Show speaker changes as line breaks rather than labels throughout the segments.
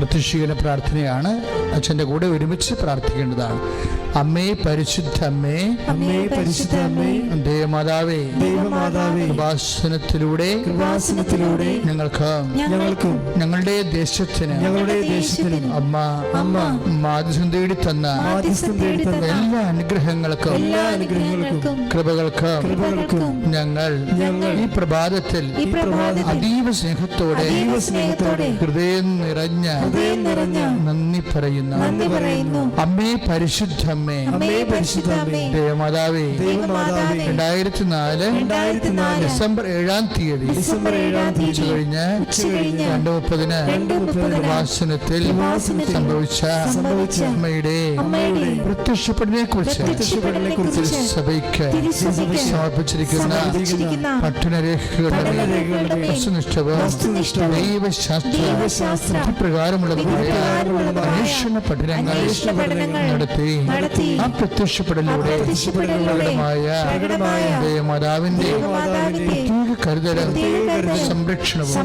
പ്രത്യക്ഷീകരണ പ്രാർത്ഥനയാണ്. അച്ഛന്റെ കൂടെ ഒരുമിച്ച് പ്രാർത്ഥിക്കേണ്ടതാണ്. അമ്മേ പരിശുദ്ധ അമ്മേ
അമ്മേ പരിശുദ്ധ അമ്മേ
ദേവമാതാവേ
ദേവമാതാവേ
കൃപാസനത്തിലൂടെ
കൃപാസനത്തിലൂടെ
ഞങ്ങൾക്ക്
ഞങ്ങൾക്ക്
ഞങ്ങളുടെ ദേശത്തിന്
ഞങ്ങളുടെ ദേശത്തിന്
അമ്മ
അമ്മ
മാധ്യസം തേടി തന്ന
ആദ്യസ്ഥം തേടി തന്ന
എല്ലാ അനുഗ്രഹങ്ങൾക്കും
എല്ലാ അനുഗ്രഹങ്ങൾക്കും
കൃപകൾക്കും
കൃപകൾക്കും
ഞങ്ങൾ
ഞങ്ങൾ
ഈ പ്രഭാതത്തിൽ
ഈ പ്രഭാതത്തിൽ
അതീവ സ്നേഹത്തോടെ
അതീവ സ്നേഹത്തോടെ
ഹൃദയം നിറഞ്ഞ
ഹൃദയം നിറഞ്ഞ
നന്ദി പറയുന്നു.
നന്ദി പറയുന്നു.
അമ്മേ പരിശുദ്ധമ്മേ
അമ്മേ പരിശുദ്ധമ്മേ
ദേവമാതാവേ.
ദൈവമാതാവേ.
രണ്ടായിരത്തി നാല്
രണ്ടായിരത്തി നാല്
ഡിസംബർ ഏഴാം തീയതി.
ഡിസംബർ ഏഴാം തീയതി.
ഉച്ചകഴിഞ്ഞ്
ഉച്ചകഴിഞ്ഞ്
രണ്ട് മുപ്പതിന്
രണ്ട് മുപ്പതിന്
പ്രഭാഷണത്തിൽ സംഭവിച്ച
സംഭവിച്ച
അമ്മയുടെ
അമ്മയുടെ
പ്രത്യക്ഷപ്പെടലിനെ കുറിച്ച് സഭയ്ക്ക് സമർപ്പിച്ചിരിക്കുന്ന ദൈവശാസ്ത്ര അന്വേഷണ പഠനങ്ങൾ നടത്തി ആ പ്രത്യക്ഷപ്പെടലിലൂടെ പ്രകടമായ ദൈവമാതാവിന്റെ പ്രത്യേക കരുതലും സംരക്ഷണവും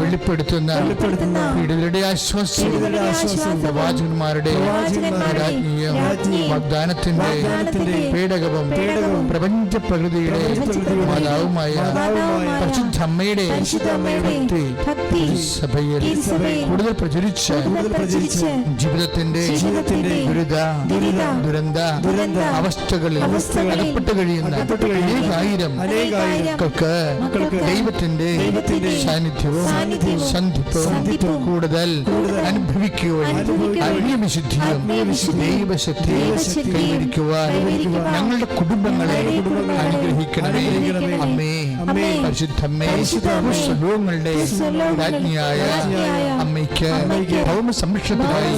വെളിപ്പെടുത്തുന്ന ആശ്വാസവും
പീഡിതരുടെ
പ്രവാചകന്മാരുടെ രാജ്ഞിയും വാഗ്ദാനത്തിന്റെ പേടകവും പ്രപഞ്ച പ്രകൃതിയുടെ മാതാവുമായ
മാതാവുമായ
പരിശുദ്ധ അമ്മയുടെ
പരിശുദ്ധ അമ്മയുടെ
ഭക്തി
ഭക്തി
സഭയിൽ കൂടുതൽ പ്രചരിച്ച് ജീവിതത്തിന്റെ ദുരിത ദുരന്ത അവസ്ഥകളിൽ അകപ്പെട്ട് കഴിയുന്ന അനേകായിരം മക്കൾക്ക് ദൈവത്തിന്റെ സാന്നിധ്യവും
സാന്നിധ്യവും
സന്ധിപ്പും
സന്ധിപ്പും
കൂടുതൽ
അനുഭവിക്കുകയും
ആത്മീയ
വിശുദ്ധിയും
ആത്മീയവിശുദ്ധിയും ദൈവശക്തി ഞങ്ങളുടെ കുടുംബങ്ങളെ അനുഗ്രഹിക്കണമേ. അമ്മേ പരിശുദ്ധമ്മേ രാജ്ഞിയായ അമ്മയ്ക്ക് ഭൗമ സംരക്ഷണത്തിനായി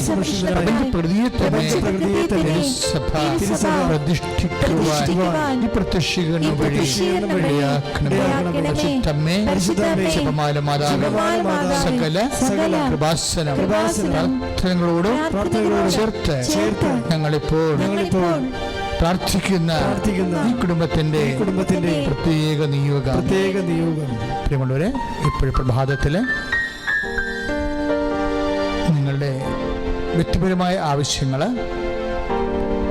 പ്രകൃതിയെ തന്നെ തിരുസഭ പ്രതിഷ്ഠിക്കുവാൻ ഈ പ്രത്യക്ഷീകരണം വഴി. പരിശുദ്ധമ്മേ മാതാവ്. സകല കൃപാസനം പ്രാർത്ഥനകളോട് ചേർത്ത്
ചേർത്ത്
ഞങ്ങളിപ്പോൾ
ഞങ്ങളിപ്പോൾ
പ്രാർത്ഥിക്കുന്ന
പ്രാർത്ഥിക്കുന്ന
ഈ കുടുംബത്തിന്റെ
കുടുംബത്തിന്റെ
പ്രത്യേക നിയോഗം.
പ്രത്യേക നിയോഗം.
പ്രിയമുള്ളവരെ ഇപ്പോഴും പ്രഭാതത്തിൽ നിങ്ങളുടെ വ്യക്തിപരമായ ആവശ്യങ്ങൾ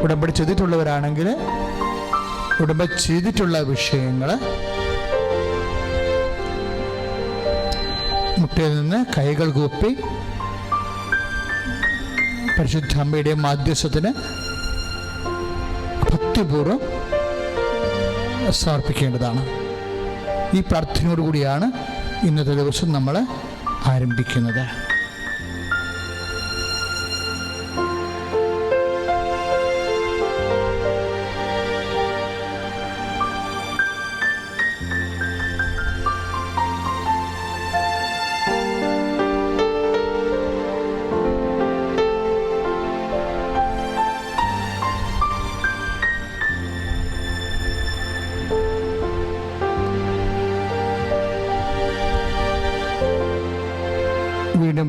ഉടമ്പടി ചെയ്തിട്ടുള്ളവരാണെങ്കിൽ ഉടമ്പ ചെയ്തിട്ടുള്ള വിഷയങ്ങൾ മുട്ടയിൽ നിന്ന് കൈകൾ കൂപ്പി പരിശുദ്ധ അമ്മയുടെ മാധ്യസ്ഥത്തിന് ഭക്തിപൂർവം സമർപ്പിക്കേണ്ടതാണ്. ഈ പ്രാർത്ഥനയോടുകൂടിയാണ് ഇന്നത്തെ ദിവസം നമ്മൾ ആരംഭിക്കുന്നത്.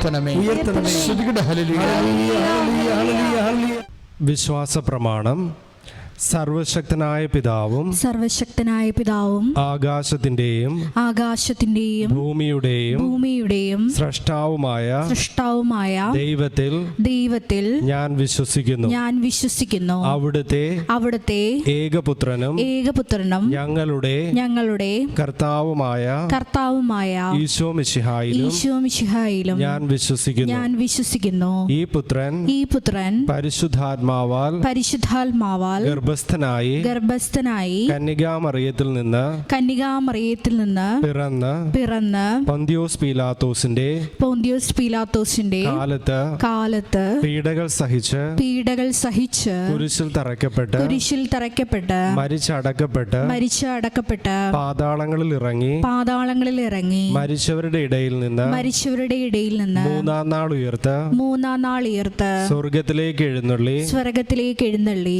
ഉയർത്തണമേ.
ഉയർത്തണമേ.
വിശ്വാസ പ്രമാണം സർവശക്തനായ പിതാവും
സർവശക്തനായ പിതാവും
ആകാശത്തിന്റെയും
ആകാശത്തിന്റെയും
ഭൂമിയുടെയും
ഭൂമിയുടെയും
സൃഷ്ടാവുമായ
സൃഷ്ടാവുമായ
ദൈവത്തിൽ
ദൈവത്തിൽ
ഞാൻ വിശ്വസിക്കുന്നു.
ഞാൻ വിശ്വസിക്കുന്നു.
അവിടുത്തെ
അവിടുത്തെ
ഏകപുത്രനും
ഏകപുത്രനും
ഞങ്ങളുടെ
ഞങ്ങളുടെ
കർത്താവുമായ
കർത്താവുമായ
ഈശോ മിശിഹായിലും
ഈശോ മിശിഹായിലും
ഞാൻ വിശ്വസിക്കുന്നു.
ഞാൻ വിശ്വസിക്കുന്നു.
ഈ പുത്രൻ
ഈ പുത്രൻ
പരിശുദ്ധാത്മാവാൽ
പരിശുദ്ധാത്മാവാൽ
ഗർഭസ്ഥനായി
ഗർഭസ്ഥനായി
കന്യകാമറിയത്തിൽ നിന്ന്
കന്യകാമറിയത്തിൽ നിന്ന്
പിറന്ന്
പിറന്ന്
പൊന്തിയോസ് പീലാത്തോസിന്റെ
പൊന്തിയോസ് പീലാത്തോസിന്റെ
കാലത്ത്
കാലത്ത്
പീഡകൾ സഹിച്ച്
പീഡകൾ സഹിച്ച്
കുരിശിൽ തറയ്ക്കപ്പെട്ട്
കുരിശിൽ തറയ്ക്കപ്പെട്ട്
മരിച്ചടക്കപ്പെട്ട്
മരിച്ചടക്കപ്പെട്ട്
പാതാളങ്ങളിൽ ഇറങ്ങി
പാതാളങ്ങളിൽ ഇറങ്ങി
മരിച്ചവരുടെ ഇടയിൽ നിന്ന്
മരിച്ചവരുടെ ഇടയിൽ നിന്ന്
മൂന്നാം നാൾ ഉയർത്ത്
മൂന്നാം നാൾ ഉയർത്ത്
സ്വർഗത്തിലേക്ക് എഴുന്നള്ളി
സ്വർഗത്തിലേക്ക് എഴുന്നള്ളി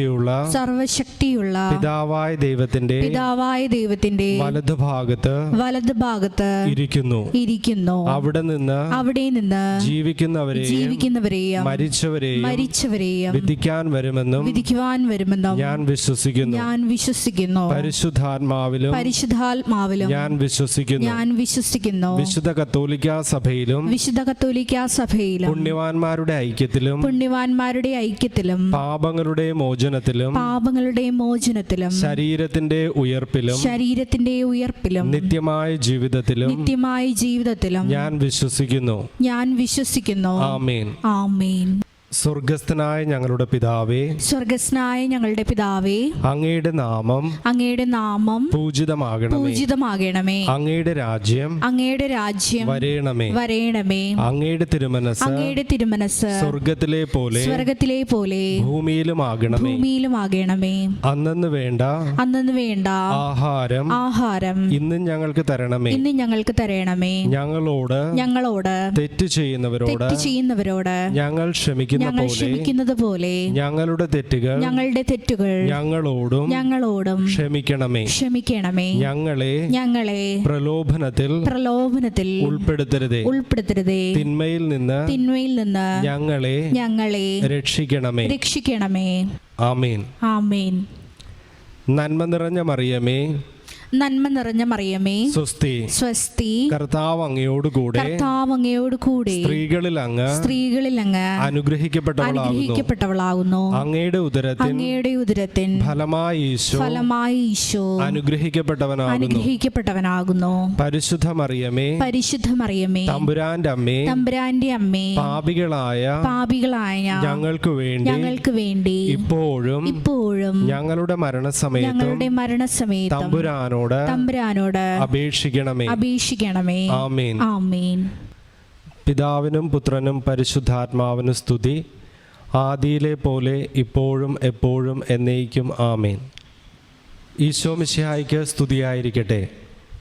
സർവശക്തിയുള്ള
സർവശക്തിയുള്ള
പിതാവായ ദൈവത്തിന്റെ
പിതാവായ ദൈവത്തിന്റെ
വലതുഭാഗത്ത്
വലത് ഭാഗത്ത്
ഇരിക്കുന്നു.
ഇരിക്കുന്നു.
അവിടെ നിന്ന്
അവിടെ നിന്ന്
ജീവിക്കുന്നവരെ
ജീവിക്കുന്നവരെയും
മരിച്ചവരെയും
മരിച്ചവരെയും
വിധിക്കാൻ വരുമെന്നും
വിധിക്കുവാൻ വരുമെന്നും
ഞാൻ വിശ്വസിക്കുന്നു.
ഞാൻ വിശ്വസിക്കുന്നു.
പരിശുദ്ധാത്മാവിലും
പരിശുദ്ധാത്മാവിലും
ഞാൻ വിശ്വസിക്കുന്നു.
ഞാൻ വിശ്വസിക്കുന്നു.
വിശുദ്ധ കത്തോലിക്ക സഭയിലും
വിശുദ്ധ കത്തോലിക്ക സഭയിലും
പുണ്യവാന്മാരുടെ ഐക്യത്തിലും
പുണ്യവാന്മാരുടെ ഐക്യത്തിലും
പാപങ്ങളുടെ മോചനത്തിലും
പാപങ്ങളുടെ മോചനത്തിലും
ശരീരത്തിന്റെ ഉയർപ്പിലും
ശരീരത്തിന്റെ ഉയർപ്പിലും
നിത്യമായ ജീവിതത്തിലും
നിത്യമായ ജീവിതത്തിലും
ഞാൻ വിശ്വസിക്കുന്നു.
ഞാൻ വിശ്വസിക്കുന്നു.
ആമേൻ.
ആമേൻ.
സ്വർഗസ്ഥനായ ഞങ്ങളുടെ പിതാവേ
സ്വർഗസ്നായ ഞങ്ങളുടെ പിതാവേ
അങ്ങയുടെ നാമം
അങ്ങയുടെ നാമം
പൂജിതമാകണമേ.
പൂജിതമാകണമേ.
അങ്ങയുടെ രാജ്യം
അങ്ങയുടെ രാജ്യം
വരേണമേ.
വരേണമേ.
അങ്ങയുടെ തിരുമനസ്
അങ്ങയുടെ തിരുമനസ്
സ്വർഗത്തിലെ പോലെ
സ്വർഗത്തിലെ പോലെ
ഭൂമിയിലും
ആകണമേ ഭൂമിയിലും ആകണമേ
അന്നു വേണ്ട
അന്നു വേണ്ട
ആഹാരം
ആഹാരം
ഇന്നും ഞങ്ങൾക്ക് തരണമേ.
ഇന്ന് ഞങ്ങൾക്ക് തരണമേ.
ഞങ്ങളോട്
ഞങ്ങളോട്
തെറ്റ് ചെയ്യുന്നവരോട്
തെറ്റ് ചെയ്യുന്നവരോട്
ഞങ്ങൾ ക്ഷമിക്കുന്ന.
ഞങ്ങൾ ക്ഷമിക്കുന്നത് പോലെ
ഞങ്ങളുടെ തെറ്റുകൾ
ഞങ്ങളുടെ തെറ്റുകൾ
ഞങ്ങളോടും
ഞങ്ങളോടും
ക്ഷമിക്കണമേ.
ക്ഷമിക്കണമേ.
ഞങ്ങളെ
ഞങ്ങളെ
പ്രലോഭനത്തിൽ
പ്രലോഭനത്തിൽ
ഉൾപ്പെടുത്തരുതേ.
ഉൾപ്പെടുത്തരുതേ.
തിന്മയിൽ നിന്ന്
തിന്മയിൽ നിന്ന്
ഞങ്ങളെ
ഞങ്ങളെ
രക്ഷിക്കണമേ.
രക്ഷിക്കണമേ.
ആമേൻ.
ആമേൻ.
നന്മ നിറഞ്ഞ മറിയമേ
നന്മ നിറഞ്ഞ മറിയമേ.
സ്വസ്തി.
സ്വസ്തി.
കർത്താവ് അങ്ങയോട് കൂടെ
കർത്താവ് അങ്ങയോട് കൂടെ
സ്ത്രീകളിൽ അങ്ങ്
സ്ത്രീകളിൽ അങ്ങ്
അനുഗ്രഹിക്കപ്പെട്ടവളാകുന്നു.
അനുഗ്രഹിക്കപ്പെട്ടവളാകുന്നു.
അങ്ങയുടെ ഉദരത്തിൻ
അങ്ങയുടെ ഉദരത്തിൻ
ഫലമായി ഈശോ
ഫലമായി ഈശോ
അനുഗ്രഹിക്കപ്പെട്ടവനാകുന്നു.
അനുഗ്രഹിക്കപ്പെട്ടവനാകുന്നു.
പരിശുദ്ധ മറിയമേ
പരിശുദ്ധ മറിയമേ
തമ്പുരാന്റെ അമ്മേ
തമ്പുരാന്റെ അമ്മേ
പാപികളായ
പാപികളായ
ഞങ്ങൾക്ക് വേണ്ടി
ഞങ്ങൾക്ക് വേണ്ടി
ഇപ്പോഴും
ഇപ്പോഴും
ഞങ്ങളുടെ മരണസമയത്തും
ഞങ്ങളുടെ മരണസമയത്തും
തമ്പുരാനോട്
തമ്പുരാനോട്
അപേക്ഷിക്കണമേ.
അപേക്ഷിക്കണമേ.
ആമീൻ.
ആമേൻ.
പിതാവിനും പുത്രനും പരിശുദ്ധാത്മാവിനും സ്തുതി. ആദിയിലെ പോലെ ഇപ്പോഴും എപ്പോഴും എന്നേക്കും ആമീൻ. ഈശോ മിശിഹായിക്ക് സ്തുതിയായിരിക്കട്ടെ.